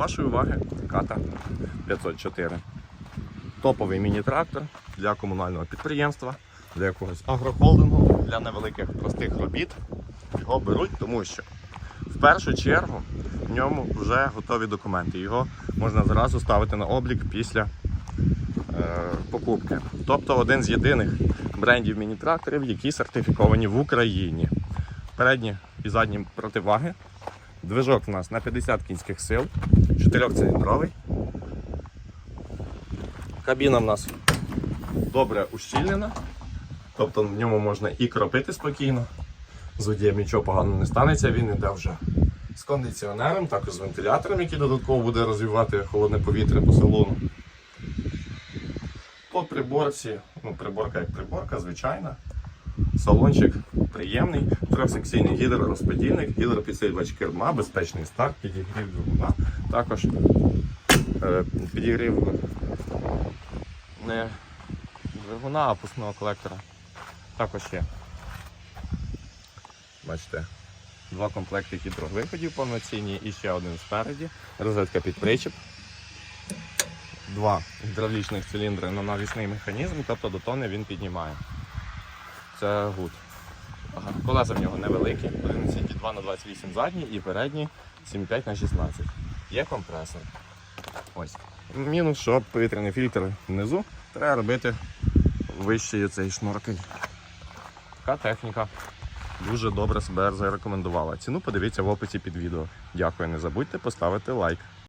вашої уваги Ката 504. Топовий міні-трактор для комунального підприємства, для якогось агрохолдингу, для невеликих простих робіт. Його беруть, тому що в першу чергу в ньому вже готові документи. Його можна зразу ставити на облік після е, покупки. Тобто один з єдиних брендів міні-тракторів, які сертифіковані в Україні. Передні і задні противаги. Движок у нас на 50 кінських сил, 4-циліндровий. Кабіна в нас добре ущільнена, тобто в ньому можна і кропити спокійно. З водієм нічого поганого не станеться, він іде вже з кондиціонером, також з вентилятором, який додатково буде розвивати холодне повітря по салону. По приборці, ну приборка як приборка, звичайна. Салончик приємний, трьохсекційний гідророзподільник, гідропідсилювач керма, безпечний старт, підігрів двигуна. Також е, підігрів не двигуна, а пускного колектора. Також є. Бачите, два комплекти гідровиходів повноцінні і ще один спереді. Розетка під причіп. Два гідравлічних циліндри на навісний механізм, тобто до тони він піднімає. Це гуд. Ага. Колеса в нього невеликі, 11,2 на 28 задні і передні 7,5 на 16. Є компресор. Ось. Мінус, що повітряний фільтр внизу треба робити вищий цей шнуркель. Така техніка дуже добре себе зарекомендувала. Ціну подивіться в описі під відео. Дякую, не забудьте поставити лайк.